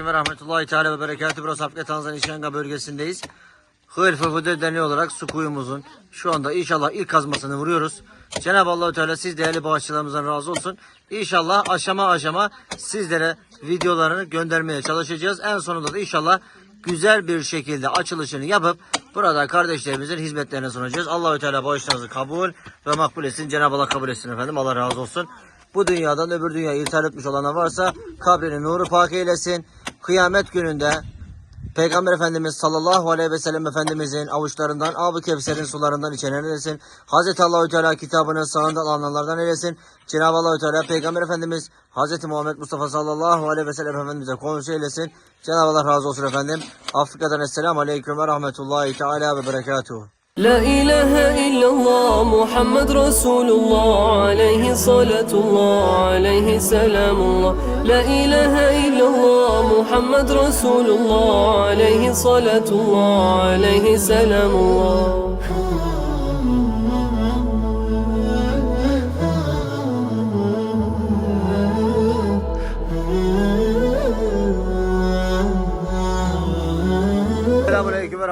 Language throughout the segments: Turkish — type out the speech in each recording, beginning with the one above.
Aleyküm ve rahmetullahi teala ve berekatü. Burası Afgan Tanzanya Şenga bölgesindeyiz. Hıyr Fırfıdır Derneği olarak su kuyumuzun şu anda inşallah ilk kazmasını vuruyoruz. Cenab-ı Allah Teala siz değerli bağışçılarımızdan razı olsun. İnşallah aşama aşama sizlere videolarını göndermeye çalışacağız. En sonunda da inşallah güzel bir şekilde açılışını yapıp burada kardeşlerimizin hizmetlerine sunacağız. Allahü Teala bağışlarınızı kabul ve makbul etsin. Cenab-ı Allah kabul etsin efendim. Allah razı olsun. Bu dünyadan öbür dünyaya irtihal etmiş olanlar varsa kabrini nuru pak eylesin kıyamet gününde Peygamber Efendimiz sallallahu aleyhi ve sellem Efendimizin avuçlarından Abu Kevser'in sularından içenen eylesin. Hazreti Allahü Teala kitabının sağında alanlardan eylesin. Cenab-ı Allahü Teala Peygamber Efendimiz Hazreti Muhammed Mustafa sallallahu aleyhi ve sellem Efendimiz'e konusu eylesin. Cenab-ı Allah razı olsun efendim. Afrika'dan Esselamu Aleyküm ve Rahmetullahi Teala ve Berekatuhu. La ilahe illallah Muhammed Resulullah صلاة الله عليه سلام الله. لا إله إلا الله محمد رسول الله عليه صلاة الله عليه سلام الله.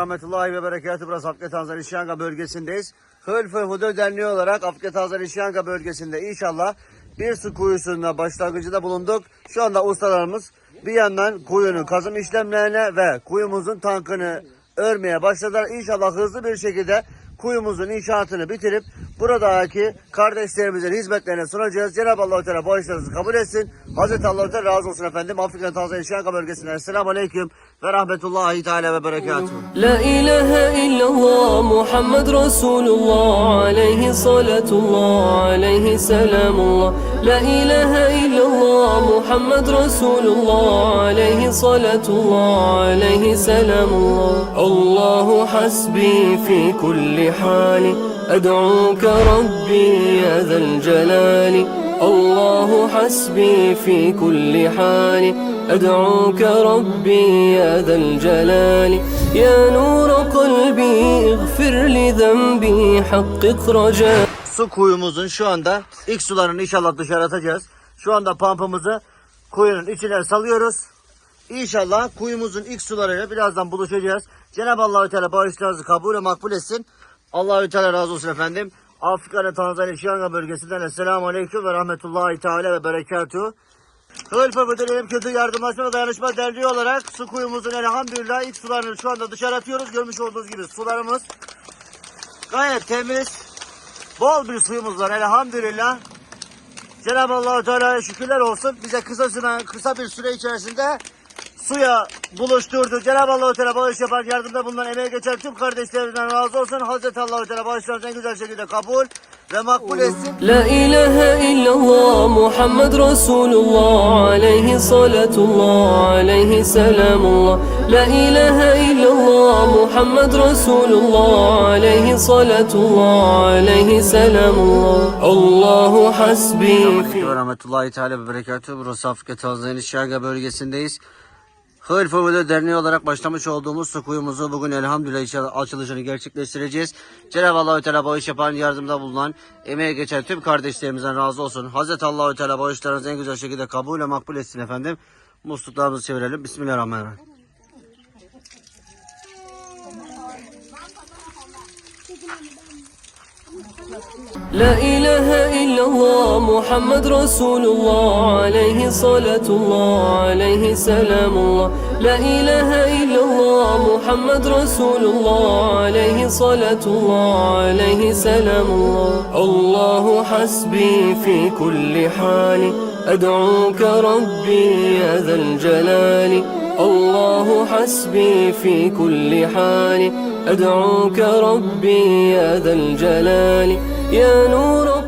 Rahmetullahi ve berekatü. Burası Afgan Tanzanya Şiyanga bölgesindeyiz. Hılfı Hudu Derneği olarak Afgan Tanzanya Şiyanga bölgesinde inşallah bir su kuyusunda başlangıcında bulunduk. Şu anda ustalarımız bir yandan kuyunun kazım işlemlerine ve kuyumuzun tankını örmeye başladılar. İnşallah hızlı bir şekilde kuyumuzun inşaatını bitirip buradaki kardeşlerimizin hizmetlerine sunacağız. Cenab-ı Allah-u Teala bağışlarınızı kabul etsin. Hazreti Allah-u Teala razı olsun efendim. Afrika'nın Tanzanya Şenka bölgesinden. Esselamu Aleyküm ve Rahmetullahi Teala ve Berekatuhu. La ilahe illallah Muhammed Resulullah aleyhi salatullah aleyhi selamullah. La ilahe illallah Muhammed Resulullah aleyhi salatullah aleyhi selamullah. Allahu hasbi fi kulli hali. عليه سلام الله الله حسبي في كل حال أدعوك ربي يا ذا الجلال الله حسبي في كل حال أدعوك ربي يا ذا الجلال يا نور قلبي اغفر لذنبي حقق رجائي su kuyumuzun şu anda ilk sularını inşallah dışarı atacağız. Şu anda pampamızı kuyunun içine salıyoruz. İnşallah kuyumuzun ilk sularıyla birazdan buluşacağız. Cenab-ı Allahü Teala bağışlarınızı kabul ve makbul etsin. Allahü Teala razı olsun efendim. Afrika'da Tanzanya Şiyanga bölgesinden Esselamu Aleyküm ve Rahmetullahi Teala ve Berekatuhu. Hılfı Müdürlüğüm Kötü Yardımlaşma ve Dayanışma Derneği olarak su kuyumuzun elhamdülillah ilk sularını şu anda dışarı atıyoruz. Görmüş olduğunuz gibi sularımız gayet temiz, bol bir suyumuz var elhamdülillah. Cenab-ı Allah Teala'ya şükürler olsun. Bize kısa süre, kısa bir süre içerisinde suya buluşturdu. Cenab-ı Allahu Teala bağış yapan, yardımda bulunan, emeği geçen tüm kardeşlerimden razı olsun. Hazreti Allahu Teala bağışlarını en güzel şekilde kabul ve makbul etsin. La ilahe illallah Muhammed Resulullah aleyhi salatullah aleyhi selamullah La ilahe illallah Muhammed Resulullah aleyhi salatullah aleyhi selamullah Allahu hasbi ve rahmetullahi teala ve berekatuhu. Burası Afrika Tanzanya Şarga bölgesindeyiz. Hılfı Veli Derneği olarak başlamış olduğumuz su kuyumuzu bugün elhamdülillah açılışını gerçekleştireceğiz. Cenab-ı Allahü Teala bağış yapan, yardımda bulunan, emeğe geçen tüm kardeşlerimizden razı olsun. Hazreti Allahü Teala bağışlarınızı en güzel şekilde kabul ve makbul etsin efendim. Musluklarımızı çevirelim. Bismillahirrahmanirrahim. لا إله إلا الله محمد رسول الله عليه صلاة الله عليه سلام الله لا إله إلا الله محمد رسول الله عليه صلاة الله عليه سلام الله الله حسبي في كل حال. أدعوك ربي يا ذا الجلال. الله حسبي في كل حال أدعوك ربي يا ذا الجلال. يا نور